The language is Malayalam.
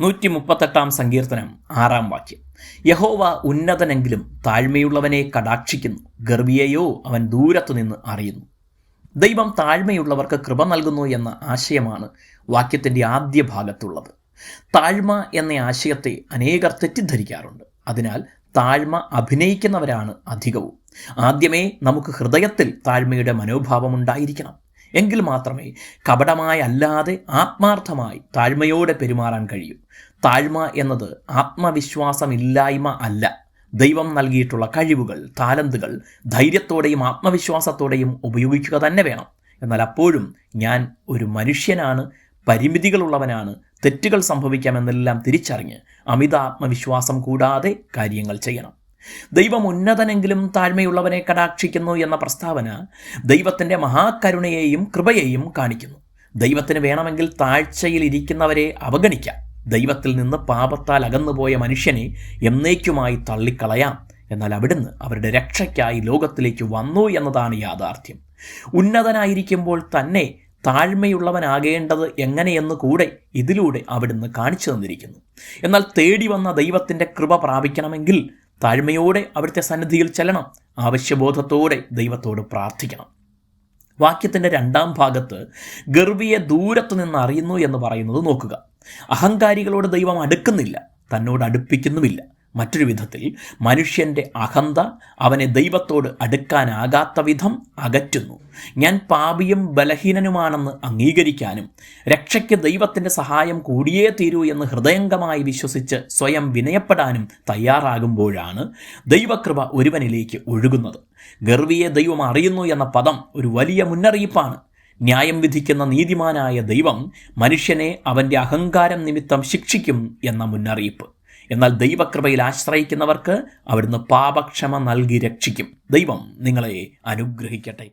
നൂറ്റി മുപ്പത്തെട്ടാം സങ്കീർത്തനം ആറാം വാക്യം. യഹോവ ഉന്നതനെങ്കിലും താഴ്മയുള്ളവനെ കടാക്ഷിക്കുന്നു. ഗർഭിയെയോ അവൻ ദൂരത്തു നിന്ന് അറിയുന്നു. ദൈവം താഴ്മയുള്ളവർക്ക് കൃപ നൽകുന്നു എന്ന ആശയമാണ് വാക്യത്തിന്റെ ആദ്യ ഭാഗത്തുള്ളത്. താഴ്മ എന്ന ആശയത്തെ അനേകർ തെറ്റിദ്ധരിക്കാറുണ്ട്. അതിനാൽ താഴ്മ അഭിനയിക്കുന്നവരാണ് അധികവും. ആദ്യമേ നമുക്ക് ഹൃദയത്തിൽ താഴ്മയുടെ മനോഭാവം ഉണ്ടായിരിക്കണം. എങ്കിൽ മാത്രമേ കപടമായി അല്ലാതെ ആത്മാർത്ഥമായി താഴ്മയോടെ പെരുമാറാൻ കഴിയൂ. താഴ്മ എന്നത് ആത്മവിശ്വാസമില്ലായ്മ അല്ല. ദൈവം നൽകിയിട്ടുള്ള കഴിവുകൾ താലന്തുകൾ ധൈര്യത്തോടെയും ആത്മവിശ്വാസത്തോടെയും ഉപയോഗിക്കുക തന്നെ വേണം. എന്നാൽ അപ്പോഴും ഞാൻ ഒരു മനുഷ്യനാണ് പരിമിതികളുള്ളവനാണ് തെറ്റുകൾ സംഭവിക്കാമെന്നെല്ലാം തിരിച്ചറിഞ്ഞ് അമിത ആത്മവിശ്വാസം കൂടാതെ കാര്യങ്ങൾ ചെയ്യണം. ദൈവം ഉന്നതനെങ്കിലും താഴ്മയുള്ളവനെ കടാക്ഷിക്കുന്നു എന്ന പ്രസ്താവന ദൈവത്തിന്റെ മഹാകരുണയെയും കൃപയെയും കാണിക്കുന്നു. ദൈവത്തിന് വേണമെങ്കിൽ താഴ്ചയിൽ ഇരിക്കുന്നവരെ അവഗണിക്കാം. ദൈവത്തിൽ നിന്ന് പാപത്താൽ അകന്നുപോയ മനുഷ്യനെ എന്നേക്കുമായി തള്ളിക്കളയാം. എന്നാൽ അവിടുന്ന് അവരുടെ രക്ഷയ്ക്കായി ലോകത്തിലേക്ക് വന്നു എന്നതാണ് യാഥാർത്ഥ്യം. ഉന്നതനായിരിക്കുമ്പോൾ തന്നെ താഴ്മയുള്ളവനാകേണ്ടത് എങ്ങനെയെന്ന് കൂടെ ഇതിലൂടെ അവിടുന്ന് കാണിച്ചു തന്നിരിക്കുന്നു. എന്നാൽ തേടി വന്ന ദൈവത്തിന്റെ കൃപ പ്രാപിക്കണമെങ്കിൽ താഴ്മയോടെ അവിടുത്തെ സന്നിധിയിൽ ചെല്ലണം. ആവശ്യബോധത്തോടെ ദൈവത്തോട് പ്രാർത്ഥിക്കണം. വാക്യത്തിന്റെ രണ്ടാം ഭാഗത്ത് ഗർവിയെ ദൂരത്തു നിന്ന് അറിയുന്നു എന്ന് പറയുന്നത് നോക്കുക. അഹങ്കാരികളോട് ദൈവം അടുക്കുന്നില്ല. തന്നോട് അടുപ്പിക്കുന്നുമില്ല. മറ്റൊരു വിധത്തിൽ മനുഷ്യന്റെ അഹന്ത അവനെ ദൈവത്തോട് അടുക്കാനാകാത്ത വിധം അകറ്റുന്നു. ഞാൻ പാപിയും ബലഹീനനുമാണെന്ന് അംഗീകരിക്കാനും രക്ഷയ്ക്ക് ദൈവത്തിന്റെ സഹായം കൂടിയേ തീരൂ എന്ന് ഹൃദയംഗമായി വിശ്വസിച്ച് സ്വയം വിനയപ്പെടാനും തയ്യാറാകുമ്പോഴാണ് ദൈവകൃപ ഒരുവനിലേക്ക് ഒഴുകുന്നത്. ഗർവിയെ ദൈവം അറിയുന്നു എന്ന പദം ഒരു വലിയ മുന്നറിയിപ്പാണ്. ന്യായം വിധിക്കുന്ന നീതിമാനായ ദൈവം മനുഷ്യനെ അവന്റെ അഹങ്കാരം നിമിത്തം ശിക്ഷിക്കും എന്ന മുന്നറിയിപ്പ്. എന്നാൽ ദൈവകൃപയിൽ ആശ്രയിക്കുന്നവർക്ക് അവിടുന്ന് പാപക്ഷമ നൽകി രക്ഷിക്കും. ദൈവം നിങ്ങളെ അനുഗ്രഹിക്കട്ടെ.